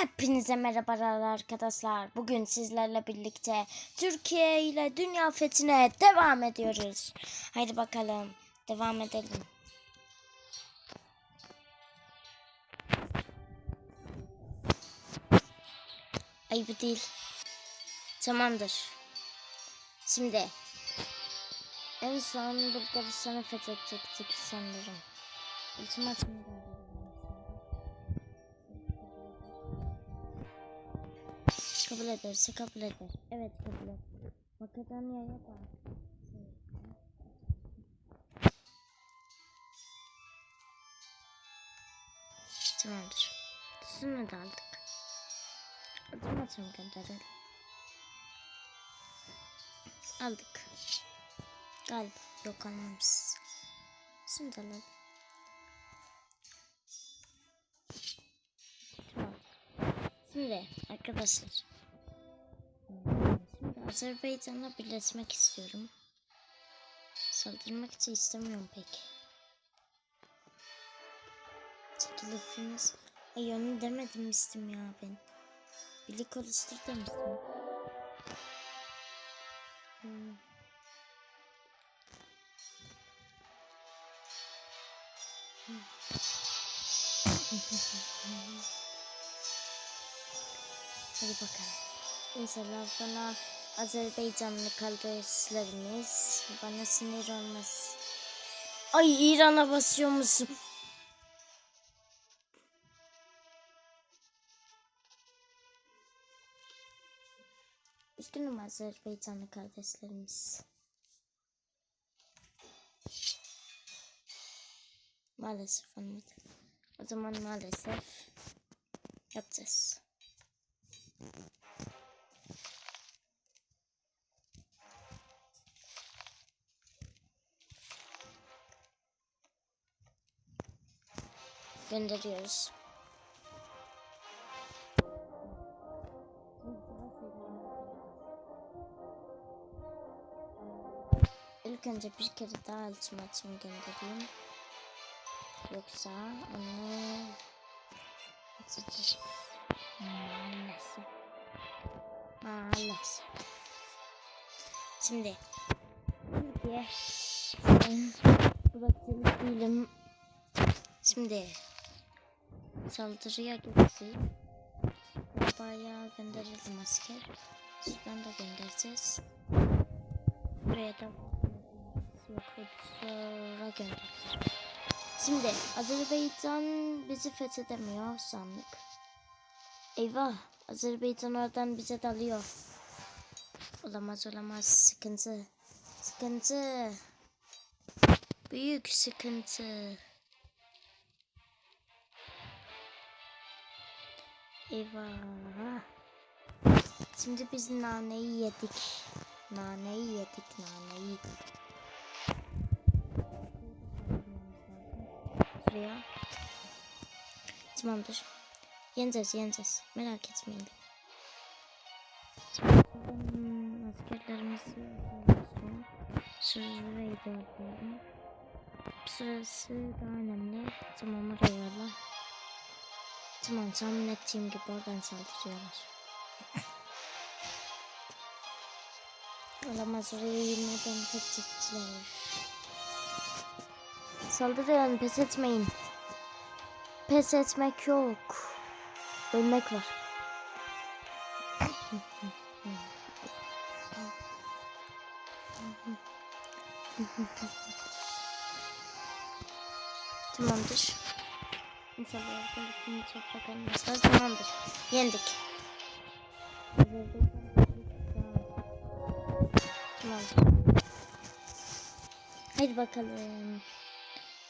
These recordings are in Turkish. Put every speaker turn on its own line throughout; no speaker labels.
Hepinize merhabalar arkadaşlar. Bugün sizlerle birlikte Türkiye ile dünya fethine devam ediyoruz. Haydi bakalım devam edelim. Ayıp değil. Tamamdır. Şimdi en son Bulgaristan'ı fethedecektik sanırım. Ultimatum gönderdim. Kabul ederse kabul eder. Evet kabul eder. Makedonya'ya da. Tamamdır. Şunu da aldık. Ultimatum gönderelim. Aldık. Galiba. Yok almamışız. Şimdi alalım. Tamam. Şimdi arkadaşlar. Azerbaycan'la birleşmek istiyorum. Saldırmak için istemiyorum pek. Çekilirsiniz. Ay onu demedim istim ya ben. Birlik oluştur demiştim. Hmm. Hadi bakalım. İnşallah bana Azerbaycanlı kardeşlerimiz bana sinir olmaz. Ay İran'a basıyor musun? Üzgünüm Azerbaycanlı kardeşlerimiz. Maalesef olmadı. O zaman maalesef yapacağız. Gönderiyoruz. İlk önce bir kere daha ultimatum göndereyim. Yoksa onu atacağız. Maalesef. Maalesef. Şimdi Türkiye Bırakçılık değilim. Şimdi saldırıya geçtik. Bayağı gönderelim asker. Sudan da göndereceğiz. Buraya da yok sonra göndereceğiz. Şimdi Azerbaycan bizi fethedemiyor sandık. Eyvah Azerbaycan oradan bize dalıyor. Olamaz olamaz sıkıntı. Sıkıntı. Büyük sıkıntı. Eyvah. Şimdi biz naneyi yedik. Naneyi yedik, naneyi. Şuraya. Tamamdır. Yeneceğiz, yeneceğiz. Merak etmeyin. Hmm, askerlerimizi da alıyorum. Sırası daha önemli. Tamam oraya yolla. Tamam tahmin ettiğim gibi oradan saldırıyorlar. Olamaz oraya yürümeden fethettiler. Saldırın pes etmeyin. Pes etmek yok. Ölmek var. Tamamdır. İnşallah balıkını toprak almazlar. Tamamdır. Yendik. Tamam. Hadi bakalım.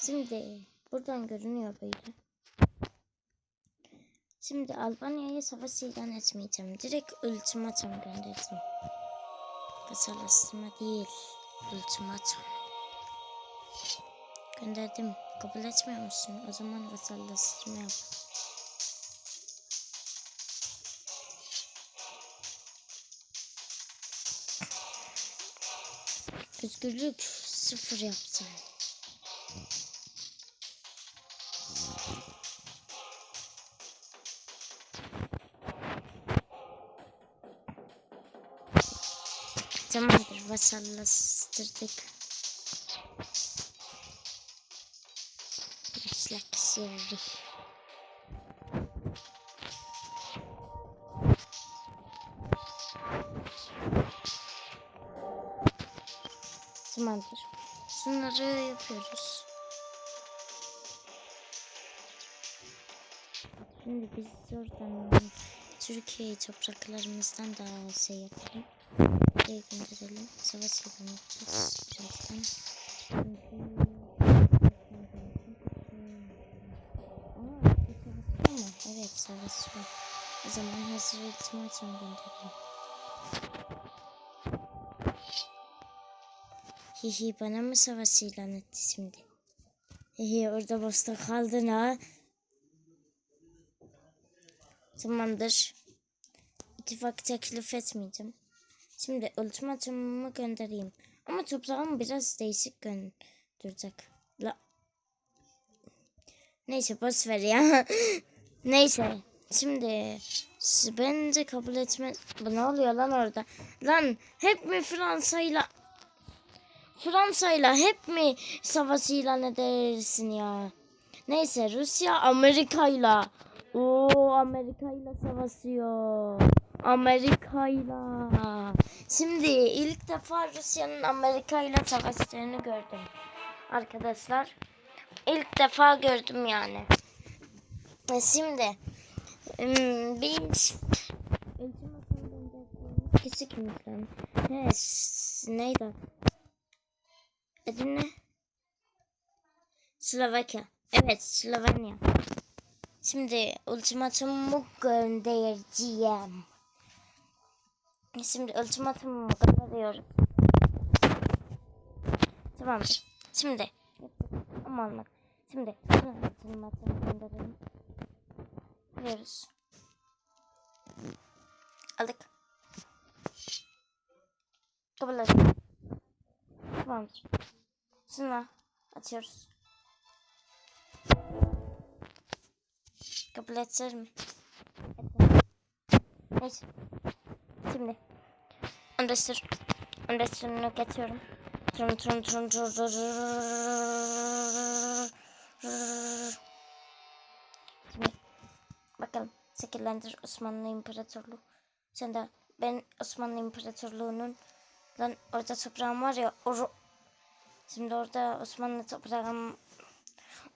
Şimdi buradan görünüyor böyle. Şimdi Albanya'ya savaş ilan etmeyeceğim. Direkt ultimatum gönderdim. Vasallaştırma değil. Ultimatum. Gönderdim. Kabul etmiyor musun? O zaman vasallaştırma yap. Özgürlük sıfır yaptı. Tamamdır vasallaştırdık. Refleksiyonu. Tamamdır. Şunları yapıyoruz. Şimdi biz oradan Türkiye topraklarımızdan da şey yapalım. Buraya gönderelim. Savaş ilan edeceğiz birazdan. Savaş var. O zaman hazır ultimatum gönderelim. Hihi bana mı savaş ilan etti şimdi? Hihi orada boşta kaldın ha. Tamamdır. İttifak teklif etmeyeceğim. Şimdi ultimatumumu göndereyim. Ama toprağım biraz değişik gönderecek. La. Neyse boş ver ya. Neyse. Şimdi bence kabul etme... Bu ne oluyor lan orada? Lan hep mi Fransa'yla... Fransa'yla hep mi savaş ilan edersin ya? Neyse Rusya Amerika'yla. Oo Amerika'yla savaşıyor. Amerika'yla. Şimdi ilk defa Rusya'nın Amerika'yla savaştığını gördüm. Arkadaşlar ilk defa gördüm yani. E Şimdi biz kişi kimmiş lan? S- neydi? Adı ne? Slovakya. Evet Slovenya. Şimdi ultimatumu göndereceğim. Şimdi ultimatumu gönderiyorum. Tamamdır. Şimdi ama olmadı. Şimdi ultimatumu gönderelim. Veriyoruz. Aldık. Kabul. Tamamdır. Sonra atıyoruz. Kabul etsem mi? Neyse. Şimdi. Understood. Understood'unu getiriyorum. Trum trum trum trum trum Şekillendir Osmanlı İmparatorluğu. Sen de ben Osmanlı İmparatorluğu'nun lan orada toprağım var ya or Şimdi orada Osmanlı toprağım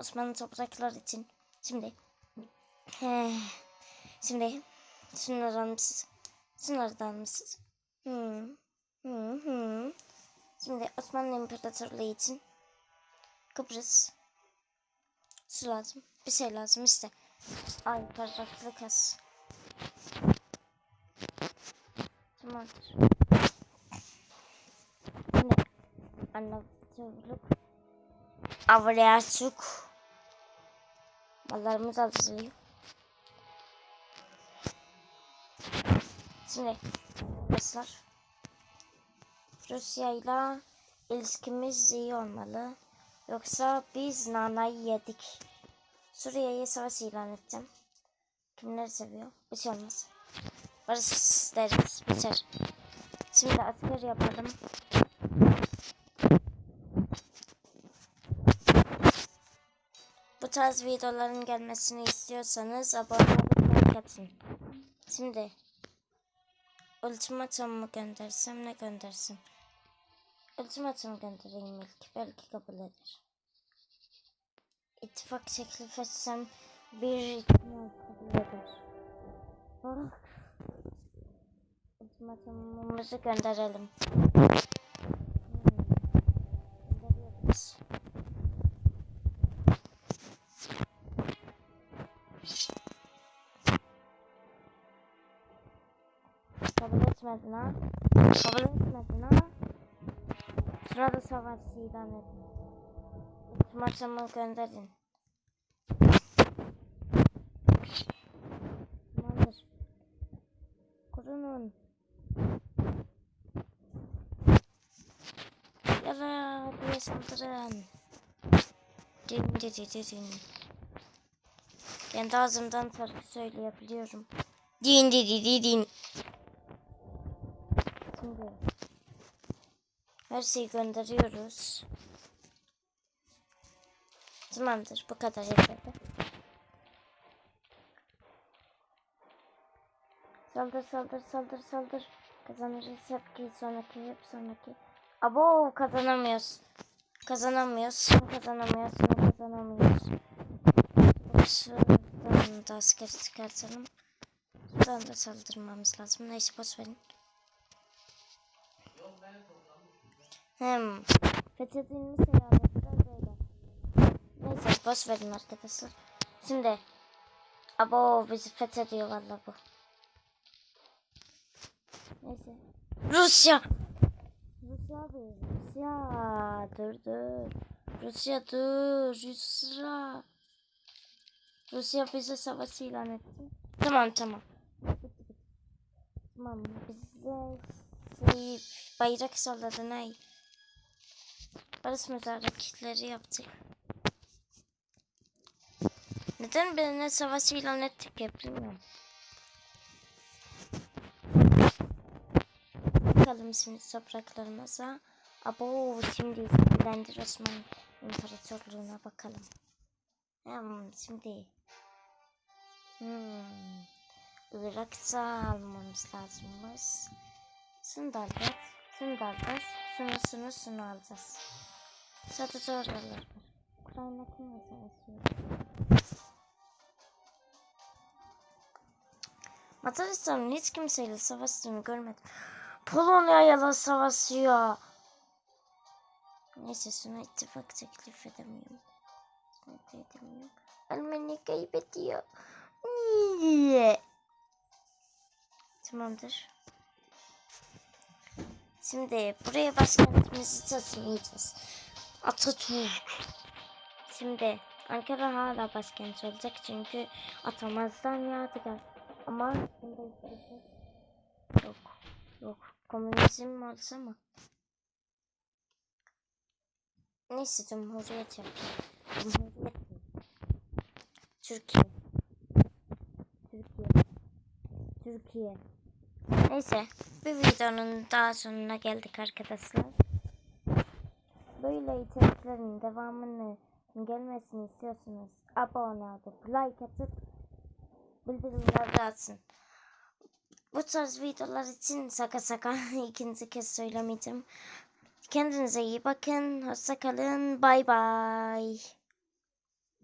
Osmanlı topraklar için şimdi He. Şimdi şunlardan mısınız? Şunlardan mısınız? Hı. Hı hı. Şimdi Osmanlı İmparatorluğu için Kıbrıs su lazım. Bir şey lazım işte. Ay parlaklık az. Tamamdır. Şimdi Anlatırlık Avrayaçuk Mallarımız hazırlıyor. Şimdi arkadaşlar Rusya ile ilişkimiz iyi olmalı. Yoksa biz nanayı yedik. Suriye'ye savaş ilan edeceğim. Kimler seviyor? Bir şey olmaz. Barış deriz. Biter. Şimdi asker yapalım. Bu tarz videoların gelmesini istiyorsanız abone olup atın. Şimdi ultimatum göndersem ne göndersem? Ultimatum göndereyim ilk. Belki kabul eder. İttifak teklif etsem bir ihtimal kabul eder. Oh. Ultimatumumuzu gönderelim. Kabul etmedin ha. Kabul etmedin ha. Sırada savaş ilan edin. Ultimatumu gönderin. Tamamdır. Kurunun. Yara diye saldırın. Din din din din. Kendi ağzımdan şarkı söyleyebiliyorum. Din din din din. Şimdi Her şeyi gönderiyoruz. Tamamdır. Bu kadar yeterli. Saldır saldır saldır saldır. Kazanırız hep ki sonraki hep sonraki. Abo kazanamıyoruz. Kazanamıyoruz. Kazanamıyoruz. Kazanamıyoruz. Şuradan da asker çıkartalım. Şuradan da saldırmamız lazım. Neyse boş verin. Hem fethedilmiş böyle. Neyse boş verin arkadaşlar. Şimdi Abo bizi fethediyor valla bu. Neyse. Rusya. Rusya abi. Rusya. Dur dur. Rusya dur. Rusya. Rusya bize savaş ilan etti. Tamam tamam. Tamam bize şey, bayrak salladı ne? Barış müzakereleri yaptık. Neden benimle savaş ilan ettik ya bilmiyorum. Bakalım şimdi topraklarımıza. Abo şimdi İskender Osmanlı İmparatorluğu'na bakalım. Hmm, şimdi hmm, Irak'ta almamız lazımmış. Şunu da alacağız. Şunu da alacağız. Sadece oralar var. Ukrayna kimle savaşıyor? Macaristan'ın hiç kimseyle savaştığını görmedim. Polonya'yla savaşıyor. Neyse şuna ittifak teklif edemiyorum. Teklif edemiyorum. Almanya kaybediyor. Niye? Tamamdır. Şimdi buraya başkentimizi taşıyacağız. Atatürk. Şimdi Ankara hala başkent olacak çünkü atamazdan yadigar. Ama. Yok. Yok. Komünizm olsa mı? Neyse Cumhuriyet yapayım. Cumhuriyet? Türkiye. Türkiye. Türkiye. Neyse. Bir videonun daha sonuna geldik arkadaşlar. Böyle içeriklerin devamını gelmesini istiyorsanız abone olup like atıp bildirimleri açın. Bu tarz videolar için saka saka ikinci kez söylemeyeceğim. Kendinize iyi bakın. Hoşça kalın. Bay bay.